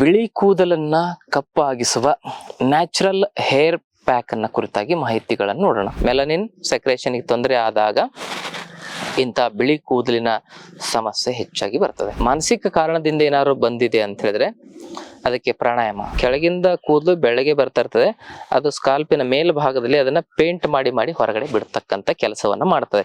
ಬಿಳಿ ಕೂದಲನ್ನ ಕಪ್ಪಾಗಿಸುವ ನ್ಯಾಚುರಲ್ ಹೇರ್ ಪ್ಯಾಕ್ ಅನ್ನ ಕುರಿತಾಗಿ ಮಾಹಿತಿಗಳನ್ನು ನೋಡೋಣ. ಮೆಲನಿನ್ ಸೆಕ್ರೇಷನ್ಗೆ ತೊಂದರೆ ಆದಾಗ ಇಂಥ ಬಿಳಿ ಕೂದಲಿನ ಸಮಸ್ಯೆ ಹೆಚ್ಚಾಗಿ ಬರ್ತದೆ. ಮಾನಸಿಕ ಕಾರಣದಿಂದ ಏನಾದ್ರು ಬಂದಿದೆ ಅಂತ ಹೇಳಿದ್ರೆ ಅದಕ್ಕೆ ಪ್ರಾಣಾಯಾಮ. ಕೆಳಗಿಂದ ಕೂದಲು ಬೆಳಗ್ಗೆ ಬರ್ತಾ ಇರ್ತದೆ. ಅದು ಸ್ಕಾಲ್ಪಿನ ಮೇಲ್ಭಾಗದಲ್ಲಿ ಅದನ್ನ ಪೇಂಟ್ ಮಾಡಿ ಮಾಡಿ ಹೊರಗಡೆ ಬಿಡ್ತಕ್ಕಂಥ ಕೆಲಸವನ್ನ ಮಾಡ್ತದೆ.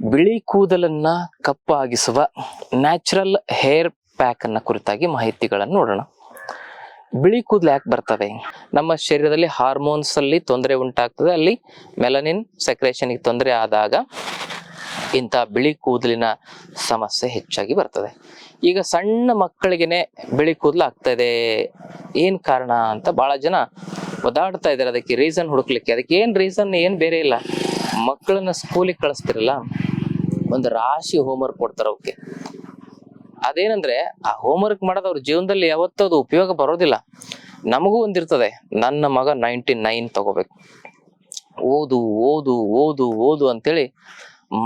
ಬಿಳಿ ಕೂದಲನ್ನ ಕಪ್ಪಾಗಿಸುವ ನ್ಯಾಚುರಲ್ ಹೇರ್ ಪ್ಯಾಕ್ ಅನ್ನ ಕುರಿತಾಗಿ ಮಾಹಿತಿಗಳನ್ನು ನೋಡೋಣ. ಬಿಳಿ ಕೂದಲು ಯಾಕೆ ಬರ್ತವೆ? ನಮ್ಮ ಶರೀರದಲ್ಲಿ ಹಾರ್ಮೋನ್ಸ್ ಅಲ್ಲಿ ತೊಂದರೆ ಉಂಟಾಗ್ತದೆ. ಅಲ್ಲಿ ಮೆಲನಿನ್ ಸೆಕ್ರೇಷನ್ಗೆ ತೊಂದರೆ ಆದಾಗ ಇಂಥ ಬಿಳಿ ಕೂದಲಿನ ಸಮಸ್ಯೆ ಹೆಚ್ಚಾಗಿ ಬರ್ತದೆ. ಈಗ ಸಣ್ಣ ಮಕ್ಕಳಿಗೆನೆ ಬಿಳಿ ಕೂದಲು ಆಗ್ತಾ ಏನ್ ಕಾರಣ ಅಂತ ಬಹಳ ಜನ ಒದಾಡ್ತಾ ಇದ್ದಾರೆ. ಅದಕ್ಕೆ ರೀಸನ್ ಹುಡುಕ್ಲಿಕ್ಕೆ. ಅದಕ್ಕೆ ಏನು ರೀಸನ್ ಏನು ಬೇರೆ ಇಲ್ಲ. ಮಕ್ಕಳನ್ನ ಸ್ಕೂಲಿಗೆ ಕಳಿಸ್ತಿರಲ್ಲ? ಒಂದು ರಾಶಿ ಹೋಮ್ವರ್ಕ್ ಕೊಡ್ತಾರ ಅವಕ್ಕೆ ಅದೇನಂದ್ರೆ, ಆ ಹೋಮ್ವರ್ಕ್ ಮಾಡೋದು ಅವ್ರ ಜೀವನದಲ್ಲಿ ಯಾವತ್ತೂ ಅದು ಉಪಯೋಗ ಬರೋದಿಲ್ಲ. ನಮಗೂ ಒಂದಿರ್ತದೆ, ನನ್ನ ಮಗ ನೈಂಟಿ ನೈನ್ ತಗೋಬೇಕು. ಓದು ಓದು ಓದು ಓದು ಅಂತೇಳಿ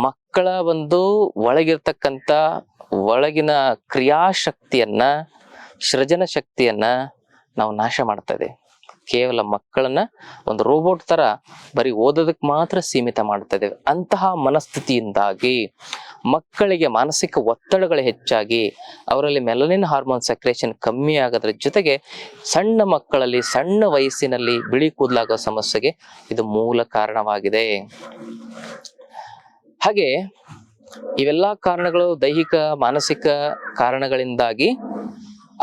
ಮಕ್ಕಳ ಒಂದು ಒಳಗಿರ್ತಕ್ಕಂತ ಒಳಗಿನ ಕ್ರಿಯಾಶಕ್ತಿಯನ್ನ ಸೃಜನ ಶಕ್ತಿಯನ್ನ ನಾವು ನಾಶ ಮಾಡ್ತಾ ಇದ್ದೇವೆ ಕೇವಲ ಮಕ್ಕಳನ್ನ ಒಂದು ರೋಬೋಟ್ ತರ ಬರೀ ಓದೋದಕ್ಕೆ ಮಾತ್ರ ಸೀಮಿತ ಮಾಡ್ತಾ ಅಂತಹ ಮನಸ್ಥಿತಿಯಿಂದಾಗಿ ಮಕ್ಕಳಿಗೆ ಮಾನಸಿಕ ಒತ್ತಡಗಳು ಹೆಚ್ಚಾಗಿ ಅವರಲ್ಲಿ ಮೆಲನಿನ್ ಹಾರ್ಮೋನ್ ಸೆಕ್ರೇಷನ್ ಕಮ್ಮಿ ಆಗೋದ್ರ ಜೊತೆಗೆ ಸಣ್ಣ ಮಕ್ಕಳಲ್ಲಿ, ಸಣ್ಣ ವಯಸ್ಸಿನಲ್ಲಿ ಬಿಳಿ ಕೂದಲಾಗುವ ಸಮಸ್ಯೆಗೆ ಇದು ಮೂಲ ಕಾರಣವಾಗಿದೆ. ಹಾಗೆ ಇವೆಲ್ಲ ಕಾರಣಗಳು ದೈಹಿಕ, ಮಾನಸಿಕ ಕಾರಣಗಳಿಂದಾಗಿ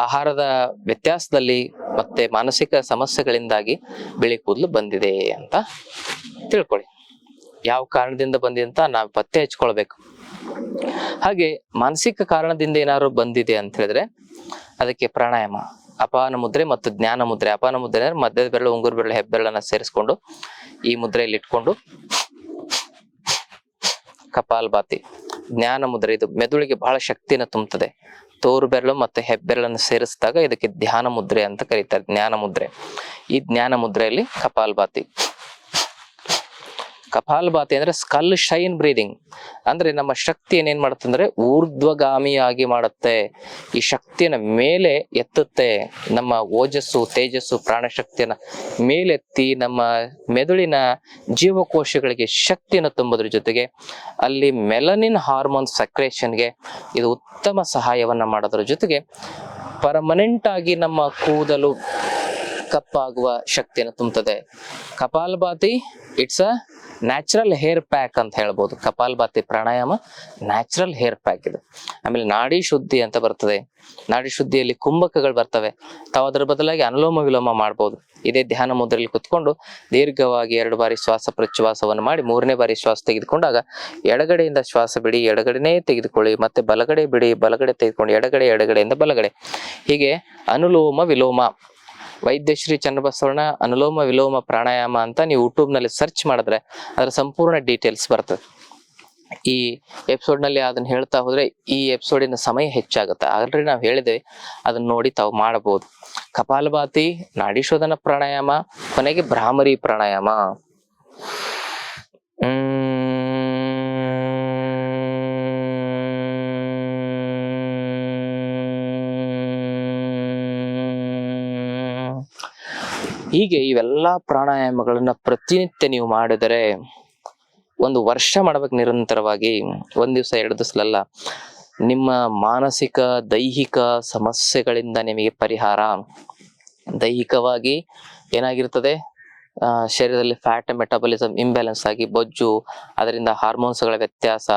ಆಹಾರದ ವ್ಯತ್ಯಾಸದಲ್ಲಿ ಮತ್ತೆ ಮಾನಸಿಕ ಸಮಸ್ಯೆಗಳಿಂದಾಗಿ ಬಿಳಿ ಕೂದಲು ಬಂದಿದೆ ಅಂತ ತಿಳ್ಕೊಳ್ಳಿ. ಯಾವ ಕಾರಣದಿಂದ ಬಂದಿದೆ ಅಂತ ನಾವು ಪತ್ತೆ ಹಚ್ಕೊಳ್ಬೇಕು. ಹಾಗೆ ಮಾನಸಿಕ ಕಾರಣದಿಂದ ಏನಾದ್ರು ಬಂದಿದೆ ಅಂತ ಹೇಳಿದ್ರೆ ಅದಕ್ಕೆ ಪ್ರಾಣಾಯಾಮ, ಅಪಾನ ಮುದ್ರೆ ಮತ್ತು ಜ್ಞಾನ ಮುದ್ರೆ. ಅಪಾನ ಮುದ್ರೆ ಅಂದ್ರೆ ಮಧ್ಯದ ಬೆರಳು, ಉಂಗುರು ಬೆರಳು, ಹೆಬ್ಬೆರಳನ್ನ ಸೇರಿಸ್ಕೊಂಡು ಈ ಮುದ್ರೆಯಲ್ಲಿ ಇಟ್ಕೊಂಡು ಕಪಾಲ್ಭಾತಿ, ಜ್ಞಾನ ಮುದ್ರೆ. ಇದು ಮೆದುಳಿಗೆ ಬಹಳ ಶಕ್ತಿನ ತುಂಬುತ್ತದೆ. ತೋರು ಬೆರಳು ಮತ್ತು ಹೆಬ್ಬೆರಳನ್ನು ಸೇರಿಸಿದಾಗ ಇದಕ್ಕೆ ಧ್ಯಾನ ಮುದ್ರೆ ಅಂತ ಕರೀತಾರೆ. ಜ್ಞಾನ ಮುದ್ರೆ ಈ ಜ್ಞಾನ ಮುದ್ರೆಯಲ್ಲಿ ಕಪಾಲ್ಭಾತಿ. ಕಪಾಲ್ಭಾತಿ ಅಂದ್ರೆ ಸ್ಕಲ್ ಶೈನ್ ಬ್ರೀದಿಂಗ್ ಅಂದ್ರೆ ನಮ್ಮ ಶಕ್ತಿಯನ್ನು ಏನ್ ಮಾಡುತ್ತೆ ಅಂದ್ರೆ ಊರ್ಧ್ವಗಾಮಿಯಾಗಿ ಮಾಡುತ್ತೆ. ಈ ಶಕ್ತಿಯನ್ನ ಮೇಲೆ ಎತ್ತುತ್ತೆ. ನಮ್ಮ ಓಜಸ್ಸು, ತೇಜಸ್ಸು, ಪ್ರಾಣಶಕ್ತಿಯನ್ನ ಮೇಲೆತ್ತಿ ನಮ್ಮ ಮೆದುಳಿನ ಜೀವಕೋಶಗಳಿಗೆ ಶಕ್ತಿಯನ್ನು ತುಂಬೋದ್ರ ಜೊತೆಗೆ ಅಲ್ಲಿ ಮೆಲನಿನ್ ಹಾರ್ಮೋನ್ ಸಕ್ರೇಷನ್ಗೆ ಇದು ಉತ್ತಮ ಸಹಾಯವನ್ನ ಮಾಡೋದ್ರ ಜೊತೆಗೆ ಪರ್ಮನೆಂಟ್ ಆಗಿ ನಮ್ಮ ಕೂದಲು ಕಪ್ಪಾಗುವ ಶಕ್ತಿಯನ್ನು ತುಂಬುತ್ತದೆ. Kapalbhati it's a natural hair pack ಅಂತ ಹೇಳ್ಬೋದು. Kapalbhati pranayama natural hair pack ಇದು. ಆಮೇಲೆ ನಾಡಿ ಶುದ್ಧಿ ಅಂತ ಬರ್ತದೆ. ನಾಡಿ ಶುದ್ಧಿಯಲ್ಲಿ ಕುಂಭಕಗಳು ಬರ್ತವೆ. ತಾವು ಅದರ ಬದಲಾಗಿ ಅನುಲೋಮ ವಿಲೋಮ ಮಾಡ್ಬೋದು. ಇದೇ ಧ್ಯಾನ ಮುದ್ರೆಯಲ್ಲಿ ಕುತ್ಕೊಂಡು ದೀರ್ಘವಾಗಿ ಎರಡು ಬಾರಿ ಶ್ವಾಸ ಪ್ರಚ್ಛ್ವಾಸವನ್ನು ಮಾಡಿ ಮೂರನೇ ಬಾರಿ ಶ್ವಾಸ ತೆಗೆದುಕೊಂಡಾಗ ಎಡಗಡೆಯಿಂದ ಶ್ವಾಸ ಬಿಡಿ, ಎಡಗಡೆನೇ ತೆಗೆದುಕೊಳ್ಳಿ, ಮತ್ತೆ ಬಲಗಡೆ ಬಿಡಿ, ಬಲಗಡೆ ತೆಗೆದುಕೊಂಡು ಎಡಗಡೆ, ಎಡಗಡೆಯಿಂದ ಬಲಗಡೆ. ಹೀಗೆ ಅನುಲೋಮ ವಿಲೋಮ. ವೈದ್ಯಶ್ರೀ ಚನ್ನಬಸವಣ್ಣ ಅನುಲೋಮ ವಿಲೋಮ ಪ್ರಾಣಾಯಾಮ ಅಂತ ನೀವು ಯೂಟ್ಯೂಬ್ನಲ್ಲಿ ಸರ್ಚ್ ಮಾಡಿದ್ರೆ ಅದರ ಸಂಪೂರ್ಣ ಡೀಟೇಲ್ಸ್ ಬರ್ತದೆ. ಈ ಎಪಿಸೋಡ್ನಲ್ಲಿ ಅದನ್ನ ಹೇಳ್ತಾ ಹೋದ್ರೆ ಈ ಎಪಿಸೋಡಿನ ಸಮಯ ಹೆಚ್ಚಾಗುತ್ತೆ. ಆಲ್ರೆಡಿ ನಾವು ಹೇಳಿದೆ ಅದನ್ನ ನೋಡಿ ತಾವು ಮಾಡಬಹುದು. ಕಪಾಲಭಾತಿ, ನಾಡಿಶೋಧನ ಪ್ರಾಣಾಯಾಮ, ಕೊನೆಗೆ ಭ್ರಾಮರಿ ಪ್ರಾಣಾಯಾಮ. ಹ್ಮ್. ಹೀಗೆ ಇವೆಲ್ಲ ಪ್ರಾಣಾಯಾಮಗಳನ್ನ ಪ್ರತಿನಿತ್ಯ ನೀವು ಮಾಡಿದರೆ ಒಂದು ವರ್ಷ ಮಾಡ್ಬೇಕು ನಿರಂತರವಾಗಿ, ಒಂದ್ ದಿವಸ, ಎರಡು ದಿವಸಲಲ್ಲ, ನಿಮ್ಮ ಮಾನಸಿಕ, ದೈಹಿಕ ಸಮಸ್ಯೆಗಳಿಂದ ನಿಮಗೆ ಪರಿಹಾರ. ದೈಹಿಕವಾಗಿ ಏನಾಗಿರ್ತದೆ? ಶರೀರದಲ್ಲಿ ಫ್ಯಾಟ್ ಮೆಟಾಬಲಿಸಮ್ ಇಂಬ್ಯಾಲೆನ್ಸ್ ಆಗಿ ಬೊಜ್ಜು, ಅದರಿಂದ ಹಾರ್ಮೋನ್ಸ್ಗಳ ವ್ಯತ್ಯಾಸ,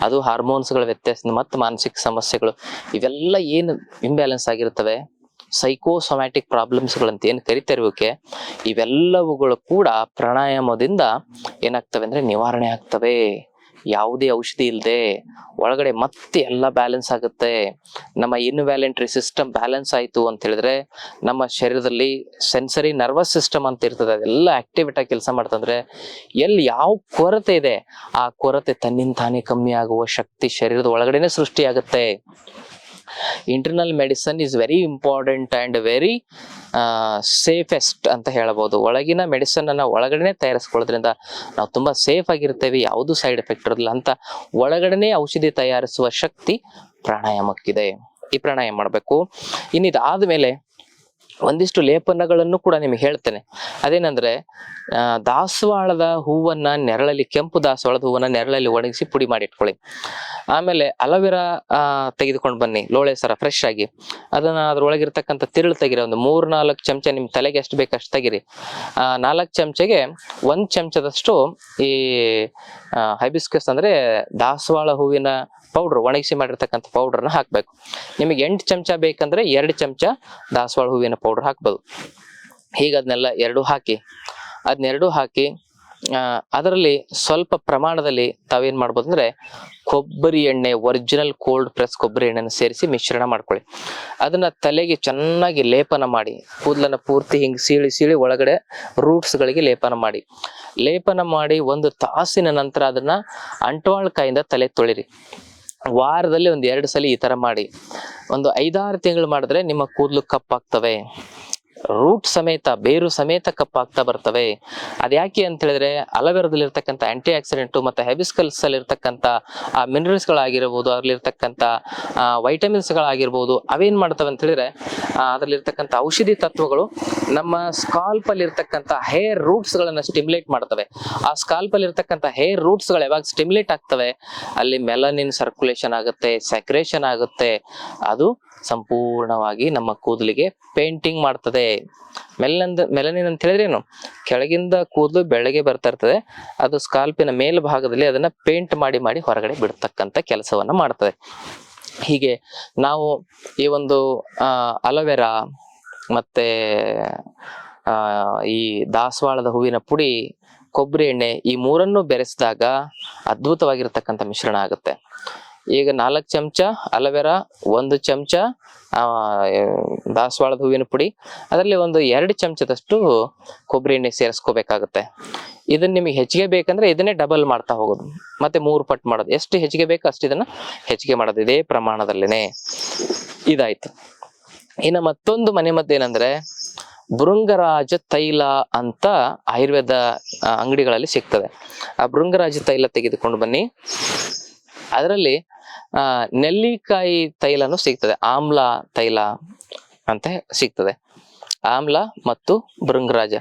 ಅದು ಹಾರ್ಮೋನ್ಸ್ಗಳ ವ್ಯತ್ಯಾಸದಿಂದ ಮತ್ತು ಮಾನಸಿಕ ಸಮಸ್ಯೆಗಳು, ಇವೆಲ್ಲ ಏನು ಇಂಬ್ಯಾಲೆನ್ಸ್ ಆಗಿರ್ತವೆ? ಸೈಕೋಸೊಮ್ಯಾಟಿಕ್ ಪ್ರಾಬ್ಲಮ್ಸ್ಗಳಂತ ಏನು ಕರಿತಿರುವಕ್ಕೆ ಇವೆಲ್ಲವುಗಳು ಕೂಡ ಪ್ರಾಣಾಯಾಮದಿಂದ ಏನಾಗ್ತವೆ ಅಂದ್ರೆ ನಿವಾರಣೆ ಆಗ್ತವೆ. ಯಾವುದೇ ಔಷಧಿ ಇಲ್ಲದೆ ಒಳಗಡೆ ಮತ್ತೆ ಎಲ್ಲ ಬ್ಯಾಲೆನ್ಸ್ ಆಗುತ್ತೆ. ನಮ್ಮ ಇನ್ವ್ಯಾಲೆಂಟ್ರಿ ಸಿಸ್ಟಮ್ ಬ್ಯಾಲೆನ್ಸ್ ಆಯಿತು ಅಂತ ಹೇಳಿದ್ರೆ ನಮ್ಮ ಶರೀರದಲ್ಲಿ ಸೆನ್ಸರಿ ನರ್ವಸ್ ಸಿಸ್ಟಮ್ ಅಂತ ಇರ್ತದೆ, ಅದೆಲ್ಲ ಆಕ್ಟಿವೇಟ್ ಆಗಿ ಕೆಲಸ ಮಾಡ್ತಂದ್ರೆ ಎಲ್ಲಿ ಯಾವ ಕೊರತೆ ಇದೆ, ಆ ಕೊರತೆ ತನ್ನಿಂದ ತಾನೇ ಕಮ್ಮಿ ಆಗುವ ಶಕ್ತಿ ಶರೀರದ ಒಳಗಡೆನೆ ಸೃಷ್ಟಿಯಾಗುತ್ತೆ. Internal medicine is very important and very safest ಅಂತ ಹೇಳ್ಬೋದು ಒಳಗಿನ ಮೆಡಿಸನ್ ಅನ್ನ ಒಳಗಡೆನೆ ತಯಾರಿಸ್ಕೊಳ್ಳೋದ್ರಿಂದ ನಾವು ತುಂಬಾ ಸೇಫ್ ಆಗಿರ್ತೇವೆ, ಯಾವುದು ಸೈಡ್ ಎಫೆಕ್ಟ್ ಇರೋದಿಲ್ಲ ಅಂತ ಒಳಗಡೆ ಔಷಧಿ ತಯಾರಿಸುವ ಶಕ್ತಿ ಪ್ರಾಣಾಯಾಮಕ್ಕಿದೆ. ಈ ಪ್ರಾಣಾಯಾಮ ಮಾಡಬೇಕು. ಇನ್ನಿದಾದ್ಮೇಲೆ ಒಂದಿಷ್ಟು ಲೇಪನಗಳನ್ನು ಕೂಡ ನಿಮಗೆ ಹೇಳ್ತೇನೆ. ಅದೇನಂದ್ರೆ ದಾಸವಾಳದ ಹೂವನ್ನ ನೆರಳಲ್ಲಿ, ಕೆಂಪು ದಾಸವಾಳದ ಹೂವನ್ನ ನೆರಳಲ್ಲಿ ಒಣಗಿಸಿ ಪುಡಿ ಮಾಡಿ ಇಟ್ಕೊಳ್ಳಿ. ಆಮೇಲೆ ಅಲೋವೆರಾ ತೆಗೆದುಕೊಂಡು ಬನ್ನಿ, ಲೋಳೆ ಸರ ಫ್ರೆಶ್ ಆಗಿ. ಅದನ್ನ ಅದ್ರೊಳಗಿರ್ತಕ್ಕಂಥ ತಿರುಳು ತೆಗಿರಿ, ಒಂದು ಮೂರ್ ನಾಲ್ಕು ಚಮಚ ನಿಮ್ ತಲೆಗೆ ಎಷ್ಟು ಬೇಕು ಅಷ್ಟು ತೆಗಿರಿ. ಆ, ನಾಲ್ಕು ಚಮಚೆಗೆ ಒಂದ್ ಚಮಚದಷ್ಟು ಈ ಹೈಬಿಸ್ಕಸ್ ಅಂದ್ರೆ ದಾಸವಾಳ ಹೂವಿನ ಪೌಡ್ರ್ ಒಣಗಿಸಿ ಮಾಡಿರ್ತಕ್ಕಂಥ ಪೌಡ್ರನ್ನ ಹಾಕಬೇಕು. ನಿಮಗೆ ಎಂಟು ಚಮಚ ಬೇಕಂದ್ರೆ ಎರಡು ಚಮಚ ದಾಸವಾಳ ಹೂವಿನ ಪೌಡರ್ ಹಾಕ್ಬೋದು. ಹೀಗೆ ಅದನ್ನೆಲ್ಲ ಎರಡು ಹಾಕಿ ಅದನ್ನೆರಡು ಹಾಕಿ ಅದರಲ್ಲಿ ಸ್ವಲ್ಪ ಪ್ರಮಾಣದಲ್ಲಿ ತಾವೇನು ಮಾಡ್ಬೋದು ಅಂದರೆ ಕೊಬ್ಬರಿ ಎಣ್ಣೆ ಒರಿಜಿನಲ್ ಕೋಲ್ಡ್ ಪ್ರೆಸ್ ಕೊಬ್ಬರಿ ಎಣ್ಣೆನ ಸೇರಿಸಿ ಮಿಶ್ರಣ ಮಾಡ್ಕೊಳ್ಳಿ. ಅದನ್ನು ತಲೆಗೆ ಚೆನ್ನಾಗಿ ಲೇಪನ ಮಾಡಿ, ಕೂದಲನ್ನು ಪೂರ್ತಿ ಹಿಂಗೆ ಸೀಳಿ ಸೀಳಿ ಒಳಗಡೆ ರೂಟ್ಸ್ಗಳಿಗೆ ಲೇಪನ ಮಾಡಿ. ಲೇಪನ ಮಾಡಿ ಒಂದು ತಾಸಿನ ನಂತರ ಅದನ್ನು ಅಂಟ್ವಾಳ್ ಕಾಯಿಂದ ತಲೆ ತೊಳಿರಿ. ವಾರದಲ್ಲಿ ಒಂದು ಎರಡು ಸಲ ಈ ಥರ ಮಾಡಿ. ಒಂದು ಐದಾರು ತಿಂಗಳು ಮಾಡಿದ್ರೆ ನಿಮ್ಮ ಕೂದಲು ಕಪ್ಪಾಗ್ತವೆ. ರೂಟ್ ಸಮೇತ, ಬೇರು ಸಮೇತ ಕಪ್ಪಾಗ್ತಾ ಬರ್ತವೆ. ಅದ್ಯಾಕೆ ಅಂತ ಹೇಳಿದ್ರೆ ಅಲವೆರದಲ್ಲಿ ಇರ್ತಕ್ಕಂಥ ಆಂಟಿ ಆಕ್ಸಿಡೆಂಟ್ ಮತ್ತೆ ಹೆಬಿಸ್ಕಲ್ಸ್ ಅಲ್ಲಿ ಇರ್ತಕ್ಕಂಥ ಆ ಮಿನರಲ್ಸ್ ಗಳಾಗಿರ್ಬೋದು ಅದ್ರಲ್ಲಿರ್ತಕ್ಕಂಥ ವೈಟಮಿನ್ಸ್ ಗಳಾಗಿರ್ಬೋದು, ಅವೇನ್ ಮಾಡ್ತವೆ ಅಂತ ಹೇಳಿದ್ರೆ ಅದರಲ್ಲಿರ್ತಕ್ಕಂಥ ಔಷಧಿ ತತ್ವಗಳು ನಮ್ಮ ಸ್ಕಾಲ್ಪ್ ಅಲ್ಲಿ ಇರ್ತಕ್ಕಂಥ ಹೇರ್ ರೂಟ್ಸ್ ಗಳನ್ನ ಸ್ಟಿಮ್ಯುಲೇಟ್ ಮಾಡ್ತವೆ. ಆ ಸ್ಕಾಲ್ಪ್ ಅಲ್ಲಿ ಇರ್ತಕ್ಕಂಥ ಹೇರ್ ರೂಟ್ಸ್ಗಳು ಯಾವಾಗ ಸ್ಟಿಮ್ಯುಲೇಟ್ ಆಗ್ತವೆ, ಅಲ್ಲಿ ಮೆಲನಿನ್ ಸರ್ಕ್ಯುಲೇಷನ್ ಆಗುತ್ತೆ ಸೆಕ್ರೇಷನ್ ಆಗುತ್ತೆ. ಅದು ಸಂಪೂರ್ಣವಾಗಿ ನಮ್ಮ ಕೂದಲಿಗೆ ಪೇಂಟಿಂಗ್ ಮಾಡ್ತದೆ. ಮೆಲನಿಂದ ಮೆಲನಿನ್ ಅಂತ ಹೇಳಿದ್ರೆ ಏನು? ಕೆಳಗಿಂದ ಕೂದಲು ಬೆಳಗ್ಗೆ ಬರ್ತಾ ಇರ್ತದೆ. ಅದು ಸ್ಕಾಲ್ಪಿನ ಮೇಲ್ಭಾಗದಲ್ಲಿ ಅದನ್ನ ಪೇಂಟ್ ಮಾಡಿ ಮಾಡಿ ಹೊರಗಡೆ ಬಿಡ್ತಕ್ಕಂಥ ಕೆಲಸವನ್ನ ಮಾಡ್ತದೆ. ಹೀಗೆ ನಾವು ಈ ಒಂದು ಅಲೋವೆರಾ ಮತ್ತೆ ಈ ದಾಸವಾಳದ ಹೂವಿನ ಪುಡಿ, ಕೊಬ್ಬರಿ ಎಣ್ಣೆ ಈ ಮೂರನ್ನು ಬೆರೆಸಿದಾಗ ಅದ್ಭುತವಾಗಿರ್ತಕ್ಕಂಥ ಮಿಶ್ರಣ ಆಗುತ್ತೆ. ಈಗ ನಾಲ್ಕು ಚಮಚ ಅಲೋವೆರಾ, ಒಂದು ಚಮಚ ದಾಸವಾಳದ ಹೂವಿನ ಪುಡಿ. ಅದರಲ್ಲಿ ಒಂದು ಎರಡು ಚಮಚದಷ್ಟು ಕೊಬ್ಬರಿ ಎಣ್ಣೆ ಸೇರಿಸ್ಕೋಬೇಕಾಗುತ್ತೆ. ಇದನ್ನ ನಿಮಗೆ ಹೆಚ್ಚಿಗೆ ಬೇಕಂದ್ರೆ ಇದನ್ನೇ ಡಬಲ್ ಮಾಡ್ತಾ ಹೋಗೋದು. ಮತ್ತೆ ಮೂರು ಪಟ್ಟು ಮಾಡೋದು. ಎಷ್ಟು ಹೆಚ್ಚಿಗೆ ಬೇಕು ಅಷ್ಟು ಇದನ್ನ ಹೆಚ್ಚಿಗೆ ಮಾಡೋದು. ಇದೇ ಪ್ರಮಾಣದಲ್ಲೇನೆ. ಇದಾಯ್ತು. ಇನ್ನು ಮತ್ತೊಂದು ಮನೆ ಮದ್ದೇನಂದ್ರೆ ಭೃಂಗರಾಜ ತೈಲ ಅಂತ ಆಯುರ್ವೇದ ಅಂಗಡಿಗಳಲ್ಲಿ ಸಿಗ್ತದೆ. ಆ ಭೃಂಗರಾಜ ತೈಲ ತೆಗೆದುಕೊಂಡು ಬನ್ನಿ. ಅದರಲ್ಲಿ ನೆಲ್ಲಿಕಾಯಿ ತೈಲನು ಸಿಗ್ತದೆ. ಆಮ್ಲ ತೈಲ ಅಂತ ಸಿಗ್ತದೆ. ಆಮ್ಲ ಮತ್ತು ಭೃಂಗರಾಜ.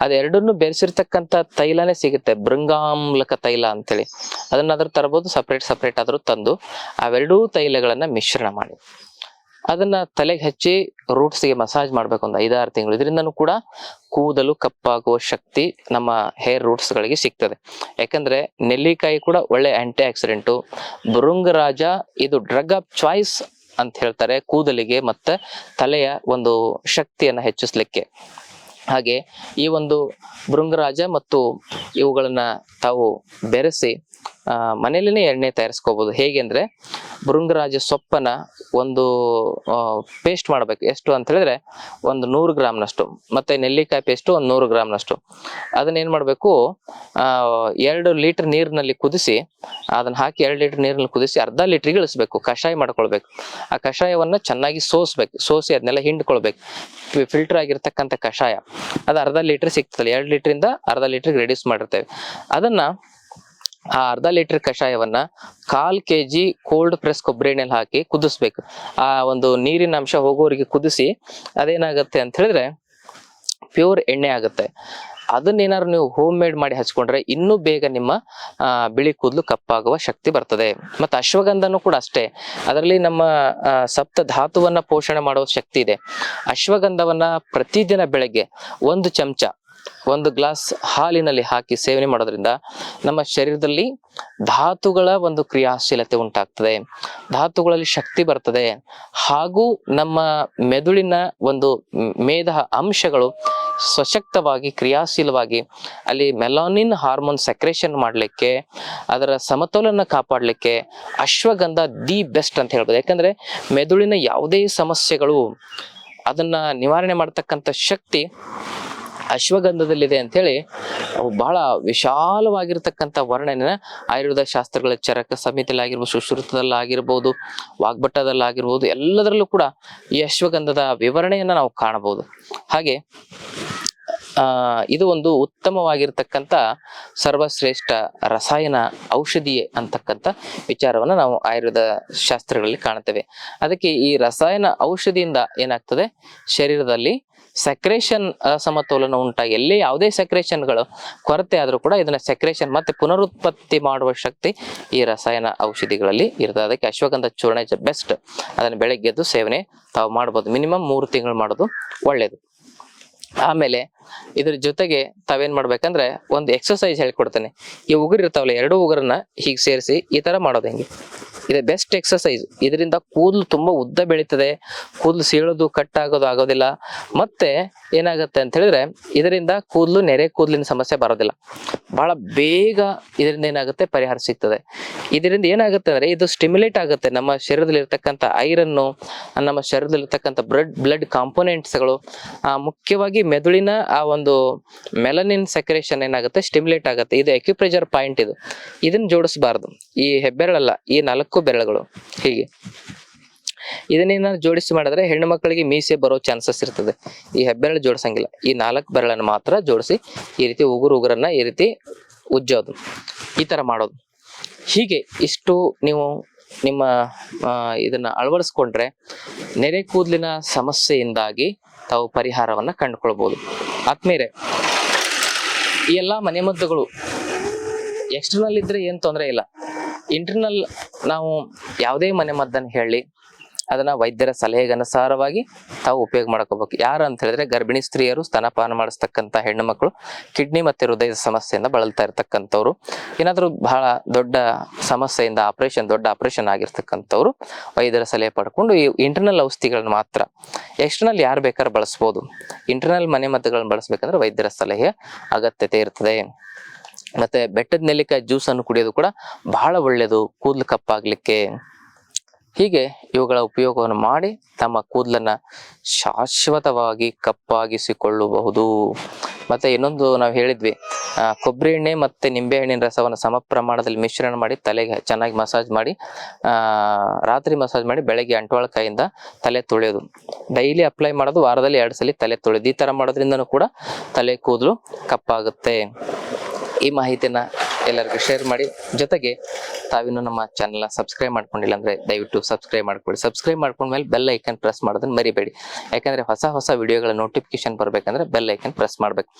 ಅದೆರಡನ್ನು ಬೆರೆಸಿರ್ತಕ್ಕಂಥ ತೈಲನೇ ಸಿಗುತ್ತೆ. ಭೃಂಗಾಮ್ಲಕ ತೈಲ ಅಂತೇಳಿ. ಅದನ್ನಾದ್ರೂ ತರಬಹುದು ಸಪ್ರೇಟ್ ಸಪ್ರೇಟ್ ಆದ್ರೂ ತಂದು, ಅವೆರಡೂ ತೈಲಗಳನ್ನ ಮಿಶ್ರಣ ಮಾಡಿ. ಅದನ್ನ ತಲೆಗೆ ಹಚ್ಚಿ ರೂಟ್ಸ್ಗೆ ಮಸಾಜ್ ಮಾಡ್ಬೇಕು ಒಂದು ಐದಾರು ತಿಂಗಳು. ಇದರಿಂದನೂ ಕೂಡ ಕೂದಲು, ಕಪ್ಪಾಗುವ ಶಕ್ತಿ ನಮ್ಮ ಹೇರ್ ರೂಟ್ಸ್ ಗಳಿಗೆ ಸಿಗ್ತದೆ. ಯಾಕಂದ್ರೆ ನೆಲ್ಲಿಕಾಯಿ ಕೂಡ ಒಳ್ಳೆ ಆಂಟಿ ಆಕ್ಸಿಡೆಂಟು ಬೃಂಗರಾಜ ಇದು ಡ್ರಗ್ ಆಫ್ ಚಾಯ್ಸ್ ಅಂತ ಹೇಳ್ತಾರೆ ಕೂದಲಿಗೆ ಮತ್ತೆ ತಲೆಯ ಒಂದು ಶಕ್ತಿಯನ್ನ ಹೆಚ್ಚಿಸ್ಲಿಕ್ಕೆ. ಹಾಗೆ ಈ ಒಂದು ಭೃಂಗರಾಜ ಮತ್ತು ಇವುಗಳನ್ನ ತಾವು ಬೆರೆಸಿ ಆ, ಮನೆಯಲ್ಲಿನೇ ಎಣ್ಣೆ ತಯಾರಿಸ್ಕೋಬಹುದು ಹೇಗೆ ಅಂದ್ರೆ ಭೃಂಗರಾಜ ಸೊಪ್ಪನ ಒಂದು ಪೇಸ್ಟ್ ಮಾಡ್ಬೇಕು. ಎಷ್ಟು ಅಂತ ಹೇಳಿದ್ರೆ ಒಂದು ನೂರು ಗ್ರಾಮ್ನಷ್ಟು. ಮತ್ತೆ ನೆಲ್ಲಿಕಾಯಿ ಪೇಸ್ಟ್ ಒಂದು ನೂರು ಗ್ರಾಮ್ನಷ್ಟು. ಅದನ್ನ ಏನ್ ಮಾಡಬೇಕು ಎರಡು ಲೀಟರ್ ನೀರಿನಲ್ಲಿ ಕುದಿಸಿ ಅದನ್ನ ಹಾಕಿ ಎರಡು ಲೀಟರ್ ನೀರಿನಲ್ಲಿ ಕುದಿಸಿ ಅರ್ಧ ಲೀಟರ್ಗೆ ಇಳಿಸ್ಬೇಕು. ಕಷಾಯ ಮಾಡ್ಕೊಳ್ಬೇಕು. ಆ ಕಷಾಯವನ್ನ ಚೆನ್ನಾಗಿ ಸೋಸ್ಬೇಕು. ಸೋಸಿ ಅದನ್ನೆಲ್ಲ ಹಿಂಡ್ಕೊಳ್ಬೇಕು. ಫಿಲ್ಟರ್ ಆಗಿರ್ತಕ್ಕಂಥ ಕಷಾಯ. ಅದು ಅರ್ಧ ಲೀಟರ್ ಸಿಗ್ತದೆ ಎರಡು ಇಂದ ಅರ್ಧ ಲೀಟರ್ಗೆ ರೆಡ್ಯೂಸ್ ಮಾಡಿರ್ತೇವೆ. ಅದನ್ನ ಆ ಅರ್ಧ ಲೀಟರ್ ಕಷಾಯವನ್ನ ಕಾಲ್ ಕೆ ಜಿ ಕೋಲ್ಡ್ ಪ್ರೆಸ್ ಕೊಬ್ಬರಿ ಎಣ್ಣೆಲಿ ಹಾಕಿ ಕುದಿಸ್ಬೇಕು. ಆ ಒಂದು ನೀರಿನ ಅಂಶ ಹೋಗೋರಿಗೆ ಕುದಿಸಿ ಅದೇನಾಗುತ್ತೆ ಅಂತ ಹೇಳಿದ್ರೆ ಪ್ಯೂರ್ ಎಣ್ಣೆ ಆಗುತ್ತೆ. ಅದನ್ನೇನಾದ್ರು ನೀವು ಹೋಮ್ ಮೇಡ್ ಮಾಡಿ ಹಚ್ಕೊಂಡ್ರೆ ಇನ್ನೂ ಬೇಗ ನಿಮ್ಮ ಬಿಳಿ ಕೂದಲು ಕಪ್ಪಾಗುವ ಶಕ್ತಿ ಬರ್ತದೆ. ಮತ್ತೆ ಅಶ್ವಗಂಧನೂ ಕೂಡ ಅಷ್ಟೇ. ಅದರಲ್ಲಿ ನಮ್ಮ ಸಪ್ತ ಧಾತುವನ್ನ ಪೋಷಣೆ ಮಾಡುವ ಶಕ್ತಿ ಇದೆ. ಅಶ್ವಗಂಧವನ್ನ ಪ್ರತಿದಿನ ಬೆಳಗ್ಗೆ ಒಂದು ಚಮಚ ಒಂದು ಗ್ಲಾಸ್ ಹಾಲಿನಲ್ಲಿ ಹಾಕಿ ಸೇವನೆ ಮಾಡೋದ್ರಿಂದ ನಮ್ಮ ಶರೀರದಲ್ಲಿ ಧಾತುಗಳ ಒಂದು ಕ್ರಿಯಾಶೀಲತೆ ಉಂಟಾಗ್ತದೆ. ಧಾತುಗಳಲ್ಲಿ ಶಕ್ತಿ ಬರ್ತದೆ. ಹಾಗೂ ನಮ್ಮ ಮೆದುಳಿನ ಒಂದು ಮೇಧ ಅಂಶಗಳು ಸಶಕ್ತವಾಗಿ ಕ್ರಿಯಾಶೀಲವಾಗಿ ಅಲ್ಲಿ ಮೆಲಾನಿನ್ ಹಾರ್ಮೋನ್ ಸೆಕ್ರೇಷನ್ ಮಾಡಲಿಕ್ಕೆ, ಅದರ ಸಮತೋಲನ ಕಾಪಾಡಲಿಕ್ಕೆ ಅಶ್ವಗಂಧ ದಿ ಬೆಸ್ಟ್ ಅಂತ ಹೇಳ್ಬೋದು. ಯಾಕಂದ್ರೆ ಮೆದುಳಿನ ಯಾವುದೇ ಸಮಸ್ಯೆಗಳು ಅದನ್ನ ನಿವಾರಣೆ ಮಾಡತಕ್ಕಂಥ ಶಕ್ತಿ ಅಶ್ವಗಂಧದಲ್ಲಿದೆ ಅಂತೇಳಿ ಅವು ಬಹಳ ವಿಶಾಲವಾಗಿರ್ತಕ್ಕಂಥ ವರ್ಣನೆನ ಆಯುರ್ವೇದ ಶಾಸ್ತ್ರಗಳ ಚರಕ ಸಂಹಿತೆಯಲ್ಲಾಗಿರ್ಬೋದು ಸುಶ್ರುತದಲ್ಲಾಗಿರ್ಬೋದು, ವಾಗ್ಭಟದಲ್ಲಾಗಿರ್ಬೋದು ಎಲ್ಲದರಲ್ಲೂ ಕೂಡ ಈ ಅಶ್ವಗಂಧದ ವಿವರಣೆಯನ್ನು ನಾವು ಕಾಣಬಹುದು. ಹಾಗೆ ಆ, ಇದು ಒಂದು ಉತ್ತಮವಾಗಿರ್ತಕ್ಕಂಥ ಸರ್ವಶ್ರೇಷ್ಠ ರಸಾಯನ ಔಷಧಿ ಅಂತಕ್ಕಂಥ ವಿಚಾರವನ್ನ ನಾವು ಆಯುರ್ವೇದ ಶಾಸ್ತ್ರಗಳಲ್ಲಿ ಕಾಣುತ್ತೇವೆ. ಅದಕ್ಕೆ ಈ ರಸಾಯನ ಔಷಧಿಯಿಂದ ಏನಾಗ್ತದೆ? ಶರೀರದಲ್ಲಿ ಸೆಕ್ರೇಷನ್ ಅಸಮತೋಲನ ಉಂಟಾಗಿ, ಎಲ್ಲಿ ಯಾವುದೇ ಸೆಕ್ರೇಷನ್ಗಳು ಕೊರತೆ ಆದರೂ ಕೂಡ ಇದನ್ನ ಸೆಕ್ರೇಷನ್ ಮತ್ತೆ ಪುನರುತ್ಪತ್ತಿ ಮಾಡುವ ಶಕ್ತಿ ಈ ರಸಾಯನ ಔಷಧಿಗಳಲ್ಲಿ ಇರ್ತದೆ. ಅದಕ್ಕೆ ಅಶ್ವಗಂಧ ಚೂರ್ಣ ಬೆಸ್ಟ್ ಅದನ್ನು ಬೆಳಗ್ಗೆ ಎದ್ದು ಸೇವನೆ ತಾವು ಮಾಡ್ಬೋದು. ಮಿನಿಮಮ್ ಮೂರು ತಿಂಗಳು ಮಾಡೋದು ಒಳ್ಳೇದು. ಆಮೇಲೆ ಇದ್ರ ಜೊತೆಗೆ ತಾವೇನ್ ಮಾಡ್ಬೇಕಂದ್ರೆ ಒಂದು ಎಕ್ಸಸೈಸ್ ಹೇಳ್ಕೊಡ್ತೇನೆ. ಈ ಉಗುರು ಇರ್ತಾವಲ್ಲ, ಎರಡು ಉಗುರನ್ನ ಹೀಗೆ ಸೇರಿಸಿ ಈ ತರ ಮಾಡೋದು ಹೆಂಗೆ? ಇದು. ಬೆಸ್ಟ್ ಎಕ್ಸಸೈಸ್ ಇದರಿಂದ ಕೂದಲು ತುಂಬಾ ಉದ್ದ ಬೆಳೀತದೆ. ಕೂದಲು ಸೀಳೋದು ಕಟ್ ಆಗೋದು ಆಗೋದಿಲ್ಲ. ಮತ್ತೆ ಏನಾಗುತ್ತೆ ಅಂತ ಹೇಳಿದ್ರೆ, ಇದರಿಂದ ಕೂದಲು ನೆರೆ ಕೂದಲಿನ ಸಮಸ್ಯೆ ಬರೋದಿಲ್ಲ. ಬಹಳ ಬೇಗ ಇದರಿಂದ ಏನಾಗುತ್ತೆ? ಪರಿಹಾರ ಸಿಗ್ತದೆ. ಇದರಿಂದ ಏನಾಗುತ್ತೆ ಅಂದ್ರೆ, ಇದು ಸ್ಟಿಮ್ಯುಲೇಟ್ ಆಗುತ್ತೆ. ನಮ್ಮ ಶರೀರದಲ್ಲಿ ಇರ್ತಕ್ಕಂಥ ಐರನ್ನು ನಮ್ಮ ಶರೀರದಲ್ಲಿ ಇರ್ತಕ್ಕಂಥ ಬ್ಲಡ್ ಬ್ಲಡ್ ಕಾಂಪೋನೆಂಟ್ಸ್ಗಳು ಮುಖ್ಯವಾಗಿ ಮೆದುಳಿನ ಆ ಒಂದು ಮೆಲನಿನ್ ಸೆಕ್ರೇಷನ್ ಏನಾಗುತ್ತೆ? ಸ್ಟಿಮ್ಯುಲೇಟ್ ಆಗುತ್ತೆ. ಇದು ಎಕ್ಯುಪ್ರೆಜರ್ ಪಾಯಿಂಟ್ ಇದು. ಇದನ್ನ ಜೋಡಿಸಬಾರ್ದು. ಈ ಹೆಬ್ಬೆರಳಲ್ಲ, ಈ ನಾಲ್ಕು ಬೆರಳುಗಳು. ಹೀಗೆ. ಇದನ್ನ ಜೋಡಿಸಿ ಮಾಡಿದ್ರೆ ಹೆಣ್ಣು ಮಕ್ಕಳಿಗೆ ಮೀಸೆ ಬರೋ ಚಾನ್ಸಸ್ ಇರ್ತದೆ. ಈ ಹೆಬ್ಬೆರಳು ಜೋಡಿಸಂಗಿಲ್ಲ. ಈ ನಾಲ್ಕು ಬೆರಳನ್ನು ಮಾತ್ರ ಜೋಡಿಸಿ ಈ ರೀತಿ ಉಗುರು ಉಗುರನ್ನ ಈ ರೀತಿ ಉಜ್ಜೋದು. ಈ ತರ ಮಾಡೋದು. ಹೀಗೆ ಇಷ್ಟು ನೀವು ನಿಮ್ಮ ಇದನ್ನ ಅಳವಡಿಸ್ಕೊಂಡ್ರೆ ನೆರೆ ಕೂದಲಿನ ಸಮಸ್ಯೆಯಿಂದಾಗಿ ತಾವು ಪರಿಹಾರವನ್ನ ಕಂಡುಕೊಳ್ಬಹುದು ಆದ್ಮೇಲೆ ಈ ಎಲ್ಲಾ ಮನೆಮದ್ದುಗಳು ಎಕ್ಸ್ಟರ್ನಲ್ ಇದ್ರೆ ಏನ್ ತೊಂದರೆ ಇಲ್ಲ. ಇಂಟರ್ನಲ್ ನಾವು ಯಾವುದೇ ಮನೆಮದ್ದನ್ನು ಹೇಳಿ, ಅದನ್ನ ವೈದ್ಯರ ಸಲಹೆಗನುಸಾರವಾಗಿ ತಾವು ಉಪಯೋಗ ಮಾಡ್ಕೋಬೇಕು. ಯಾರು ಅಂತ ಹೇಳಿದ್ರೆ ಗರ್ಭಿಣಿ ಸ್ತ್ರೀಯರು ಸ್ತನಪಾನ ಮಾಡಿಸ್ತಕ್ಕಂಥ ಹೆಣ್ಣು ಮಕ್ಕಳು, ಕಿಡ್ನಿ ಮತ್ತೆ ಹೃದಯದ ಸಮಸ್ಯೆಯಿಂದ ಬಳಲ್ತಾ ಇರ್ತಕ್ಕಂಥವ್ರು, ಏನಾದರೂ ಬಹಳ ದೊಡ್ಡ ಸಮಸ್ಯೆಯಿಂದ ಆಪರೇಷನ್, ದೊಡ್ಡ ಆಪರೇಷನ್ ಆಗಿರ್ತಕ್ಕಂಥವ್ರು ವೈದ್ಯರ ಸಲಹೆ ಪಡ್ಕೊಂಡು ಈ ಇಂಟರ್ನಲ್ ಔಷಧಿಗಳನ್ನ ಮಾತ್ರ ಎಕ್ಸ್ಟರ್ನಲ್ ಯಾರು ಬೇಕಾದ್ರೂ ಬಳಸ್ಬೋದು. ಇಂಟರ್ನಲ್ ಮನೆ ಮದ್ದುಗಳನ್ನ ಬಳಸ್ಬೇಕಂದ್ರೆ ವೈದ್ಯರ ಸಲಹೆ ಅಗತ್ಯತೆ ಇರ್ತದೆ. ಮತ್ತೆ ಬೆಟ್ಟದ ನೆಲ್ಲಿಕಾಯಿ ಜ್ಯೂಸ್ ಅನ್ನು ಕುಡಿಯೋದು ಕೂಡ ಬಹಳ ಒಳ್ಳೆಯದು ಕೂದಲು ಕಪ್ಪಾಗಲಿಕ್ಕೆ. ಹೀಗೆ ಇವುಗಳ ಉಪಯೋಗವನ್ನು ಮಾಡಿ ತಮ್ಮ ಕೂದಲನ್ನ ಶಾಶ್ವತವಾಗಿ ಕಪ್ಪಾಗಿಸಿಕೊಳ್ಳಬಹುದು. ಮತ್ತೆ ಇನ್ನೊಂದು ನಾವು ಹೇಳಿದ್ವಿ ಕೊಬ್ಬರಿ ಎಣ್ಣೆ ಮತ್ತೆ ನಿಂಬೆ ಹಣ್ಣಿನ ರಸವನ್ನು ಸಮ ಪ್ರಮಾಣದಲ್ಲಿ ಮಿಶ್ರಣ ಮಾಡಿ ತಲೆಗೆ ಚೆನ್ನಾಗಿ ಮಸಾಜ್ ಮಾಡಿ ರಾತ್ರಿ ಮಸಾಜ್ ಮಾಡಿ ಬೆಳಗ್ಗೆ ಅಂಟ್ವಾಳ ಕೈಯಿಂದ ತಲೆ ತೊಳೆಯೋದು. ಡೈಲಿ ಅಪ್ಲೈ ಮಾಡೋದು ವಾರದಲ್ಲಿ ಎರಡು ಸಲ ತಲೆ ತೊಳೆಯೋದು. ಈ ಥರ ಮಾಡೋದ್ರಿಂದನೂ ಕೂಡ ತಲೆ ಕೂದಲು ಕಪ್ಪಾಗುತ್ತೆ. ಈ ಮಾಹಿತಿನ ಎಲ್ಲರಿಗೂ ಶೇರ್ ಮಾಡಿ. ಜೊತೆಗೆ ತಾವಿನ್ನು ನಮ್ಮ ಚಾನಲ್ನ ಸಬ್ಸ್ಕ್ರೈಬ್ ಮಾಡ್ಕೊಂಡಿಲ್ಲ ಅಂದರೆ ದಯವಿಟ್ಟು ಸಬ್ಸ್ಕ್ರೈಬ್ ಮಾಡ್ಕೊಳ್ಳಿ. ಸಬ್ಸ್ಕ್ರೈಬ್ ಮಾಡ್ಕೊಂಡ್ಮೇಲೆ ಬೆಲ್ ಐಕನ್ ಪ್ರೆಸ್ ಮಾಡೋದನ್ನ ಮರಿಬೇಡಿ. ಯಾಕಂದರೆ ಹೊಸ ಹೊಸ ವಿಡಿಯೋಗಳ ನೋಟಿಫಿಕೇಶನ್ ಬರಬೇಕಂದ್ರೆ ಬೆಲ್ ಐಕನ್ ಪ್ರೆಸ್ ಮಾಡಬೇಕು.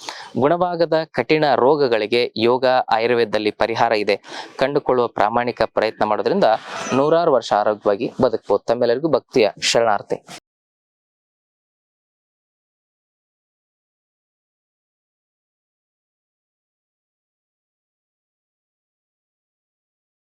ಗುಣವಾಗದ ಕಠಿಣ ರೋಗಗಳಿಗೆ ಯೋಗ, ಆಯುರ್ವೇದದಲ್ಲಿ ಪರಿಹಾರ ಇದೆ. ಕಂಡುಕೊಳ್ಳುವ ಪ್ರಾಮಾಣಿಕ ಪ್ರಯತ್ನ ಮಾಡೋದ್ರಿಂದ ನೂರಾರು ವರ್ಷ ಆರೋಗ್ಯವಾಗಿ ಬದುಕಬಹುದು ತಮ್ಮೆಲ್ಲರಿಗೂ ಭಕ್ತಿಯ ಶರಣಾರ್ಥಿ.